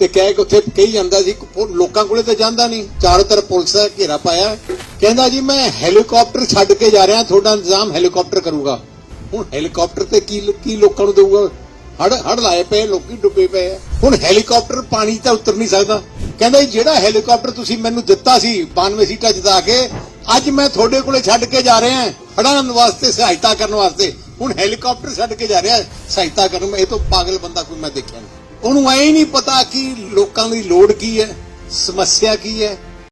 ਤੇ ਕਹਿ ਕੇ ਉੱਥੇ ਕਹੀ ਜਾਂਦਾ ਸੀ ਲੋਕਾਂ ਕੋਲੇ ਤਾਂ ਜਾਂਦਾ ਨਹੀਂ। ਚਾਰੋਂ ਤਰਫ ਪੁਲਿਸ ਦਾ ਘੇਰਾ ਪਾਇਆ। ਕਹਿੰਦਾ ਜੀ, ਮੈਂ ਹੈਲੀਕਾਪਟਰ ਛੱਡ ਕੇ ਜਾ ਰਿਹਾ, ਤੁਹਾਡਾ ਇੰਤਜ਼ਾਮ ਹੈਲੀਕਾਪਟਰ ਕਰੂਗਾ। ਹੁਣ ਹੈਲੀਕਾਪਟਰ ਤੇ ਕੀ ਕੀ ਲੋਕਾਂ ਨੂੰ ਦੇਊਗਾ? ਹੜ ਹੜ ਲਾਏ ਪਏ ਲੋਕੀ ਡੁੱਬੇ ਪਏ ਹੁਣ ਹੈਲੀਕਾਪਟਰ ਪਾਣੀ ਤਾਂ ਉਤਰ ਨਹੀਂ ਸਕਦਾ। ਕਹਿੰਦਾ ਜਿਹੜਾ ਹੈਲੀਕਾਪਟਰ ਤੁਸੀਂ ਮੈਨੂੰ ਦਿੱਤਾ ਸੀ 92 ਸੀਟਾਂ ਜਿਤਾ ਕੇ, ਅੱਜ ਮੈਂ ਤੁਹਾਡੇ ਕੋਲੇ ਛੱਡ ਕੇ ਜਾ ਰਿਹਾ। ਹੜਾਂ ਵਾਸਤੇ ਸਹਾਇਤਾ ਕਰਨ ਵਾਸਤੇ। ਹੁਣ ਹੈਲੀਕਾਪਟਰ ਛੱਡ ਕੇ ਜਾ ਰਿਹਾ, ਸਹਾਇਤਾ ਕਰਨ ਮੈਂ ਇਹ ਤੋਂ ਪਾਗਲ ਬੰਦਾ ਕੋਈ ਮੈਂ ਦੇਖਿਆ ਨਹੀਂ। ਉਹਨੂੰ ਐ ਨਹੀਂ ਪਤਾ ਕਿ ਲੋਕਾਂ ਦੀ ਲੋੜ ਕੀ ਹੈ ਸਮੱਸਿਆ ਕੀ ਹੈ